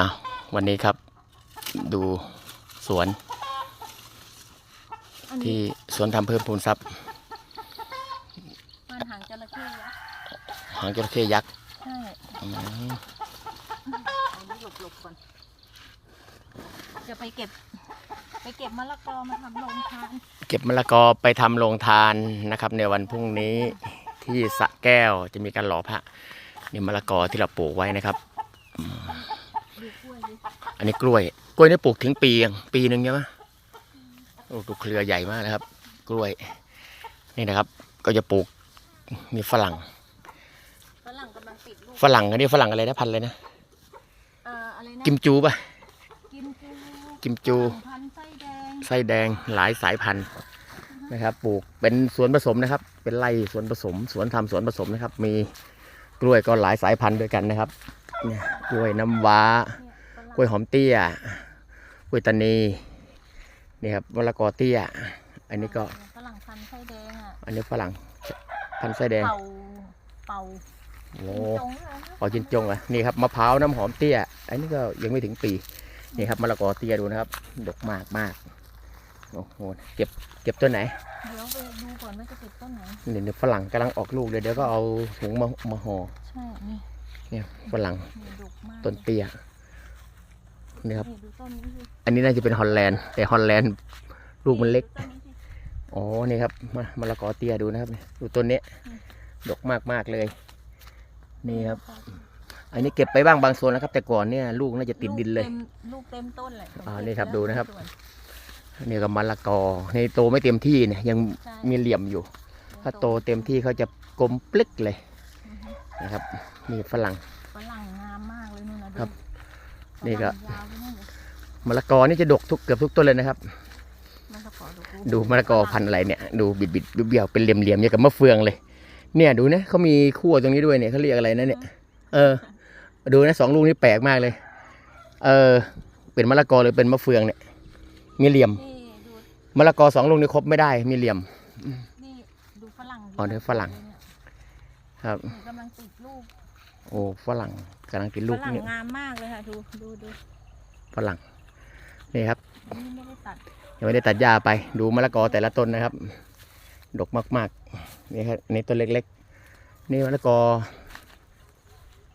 อ้าววันนี้ครับ ดูสวนอันที่นี้สวนทำเพิ่มพูนทรัพย์มันหางจระเข้ยักษ์หางจระเข้ยักษ์ใช่อืมเอานี้หลบๆก่อนจะไปเก็บ ไปเก็บมะละกอมาทำโรงทาน เก็บมะละกอไปทำโรงทานนะครับ ในวันพรุ่งนี้ที่สระแก้วจะมีการหล่อพระนี่มะละกอที่เราปลูกไว้นะครับดูกล้วยดิ อันนี้กล้วย กล้วยนี่ปลูกถึงปียังปีหนึ่งใช่ไหมโอ้ดูเครือใหญ่มากนะครับ กล้วย นี่นะครับ ก็จะปลูกมีฝรั่ง ฝรั่งกำลังติดลูกฝรั่งอันนี้ฝรั่งอะไรนะพันธุ์อะไรนะเอ่ออะไรนะกิมจูป่ะกิมจูกิมจูพันธุ์ไส้แดงไส้แดงหลายสายพันธุ์นะครับ ปลูกเป็นสวนผสมนะครับ เป็นไร่สวนผสม สวนทำสวนผสมนะครับ มีกล้วยก็หลายสายพันธุ์ด้วยกันนะครับ เนี่ยกล้วยน้ำว้าเนี่ยฝรั่งกล้วยหอมเตี้ยกล้วยตานีนี่ครับมะละกอเตี้ย อันนี้ก็ฝรั่งพันธุ์ไส้แดงอะอันนี้ฝรั่งพันธุ์ไส้แดงเป่าเป่าโอ้จงเลยนะปอจินจงอะนี่ครับมะพร้าวน้ำหอมเตี้ย อันนี้ก็ยังไม่ถึงปีนี่ครับมะละกอเตี้ยดูนะครับดกมากมากโอ้โหเก็บเก็บต้นไหนเดี๋ยวไปดูก่อนว่าจะเก็บต้นไหนนี่เดี๋ยวฝรั่งกำลังออกลูกเลยเดี๋ยวก็เอาถุงมามาห่อใช่นี่ เนี่ยฝรั่งนี่ดกมากต้นเตี้ยนี่ครับ นี่ดูต้นนี้สิอันนี้น่าจะเป็นฮอลแลนด์ แต่ฮอลแลนด์ลูกมันเล็กดูต้นนี้สิอ๋อ นี่ครับมะมะละกอเตี้ยดูนะครับเนี่ยดูต้นเนี้ยอืมดกมากมากๆเลย นี่ครับ อันนี้เก็บไปบ้างบางส่วนแล้วครับ แต่ก่อนเนี่ยลูกน่าจะติดดินเลยกต็มลูกเต็มต้นเลยอ่านี่ครับดูนะครับส่วนนี่ก็มะละกอนี่โตไม่เต็มที่เนี่ยยังใช่มีเหลี่ยมอยู่ ถ้าโตเต็มที่เขาจะกลมปลิกเลยอือฮึ นะครับนี่ฝรั่ง ฝรั่งงามมากเลยนู่นนะดูครับฝนี่ก็รั่งยาวไปนู่นเลยมะละกอนี่จะดกทุกเกือบทุกต้นเลยนะครับมะละกอดูดูมะละกอพันธุ์อะไรเนี่ย ดูบิดบิดๆเบี้ยวๆเป็นเหลี่ยมๆอย่างกับมะเฟืองเลย เนี่ยดูนะเขามีขั้วตรงนี้ด้วยเนี่ยเขาเรียกอะไรนะเนี่ย เออ ดูนะสองลูกนี่แปลกมากเลย เออ เป็นมะละกอหรือเป็นมะเฟืองเนี่ย มีเหลี่ยมนี่ดูมะละกอสองลูกนี่ครบไม่ได้ มีเหลี่ยม นี่ดูฝรั่ง อ๋อนี่ฝรั่ง ครับนี่กำลังติดลูกโอ้ฝรั่งกำลังกินลูกฝรั่งเนี่ยงามมากเลยค่ะดูดูดูฝรั่งนี่ครับนี่ไม่ได้ตัดยังไม่ได้ตัดหญ้าไปดูมะละกอแต่ละต้นนะครับ ดกมากๆนี่ครับนี่ต้นเล็กๆ นี่มะละกอ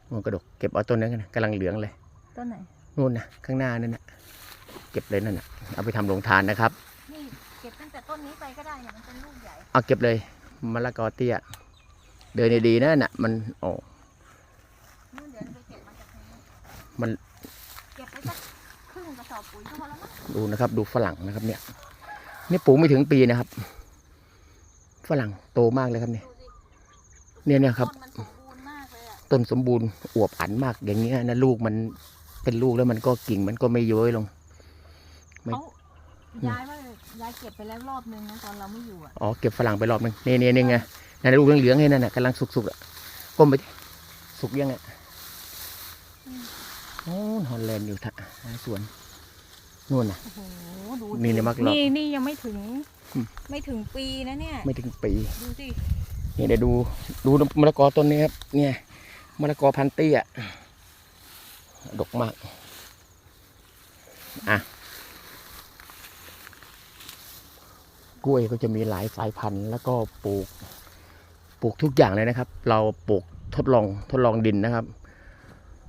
โอ้กระดกเก็บเอาต้นนั้นกันนะกำลังเหลืองเลยต้นไหนนู่นนะข้างหน้านั่นนะเก็บเลยนั่นนะเอาไปทำโรงทานนะครับ นี่เก็บตั้งแต่ต้นนี้ไปก็ได้เนี่ยมันเป็นลูกใหญ่ เอาเก็บเลยมะละกอเตี้ย เดินดีๆนะน่ะ มันโอ้นู่นเดี๋ยวไปเก็บมาจากทางนู้นมันเก็บไปสักครึ่งกระสอบปุ๋ยก็พอแล้วมั้งดูนะครับ ดูฝรั่งนะครับ เนี่ย นี่ปลูกไม่ถึงปีนะครับ ฝรั่งโตมากเลยครับเนี่ยดูสิเนี่ยเนี่ยครับต้นมันสมบูรณ์มากเลยอะต้นสมบูรณ์อวบอันมากอย่างเงี้ยนะลูกมันเป็นลูกแล้วมันก็กิ่งมันก็ไม่ย้อยลงไม่เขาย้ายว่ายายเก็บไปแล้วรอบนึงนะตอนเราไม่อยู่อะอ๋อเก็บฝรั่งไปรอบนึงนี่นี่นี่ไง นั่นลูกเหลืองๆให้นั่นน่ะกำลังสุกๆอะก้มไปดิสุกยังอะโอ้ฮอลแลนด์อยู่ท่าสวนนู่นน่ะโอ้โหดูนี่สิเนี่ยมักหลอกนี่นี่ยังไม่ถึงอืมไม่ถึงปีนะเนี่ย ไม่ถึงปี ดูสินี่เดี๋ยวดูดูมะละกอต้นนี้ครับ เนี่ยมะละกอพันธุ์เตี้ยดกมาก อะ กล้วยก็จะมีหลายสายพันธุ์แล้วก็ปลูก ปลูกทุกอย่างเลยนะครับ เราปลูกทดลองทดลองดินนะครับ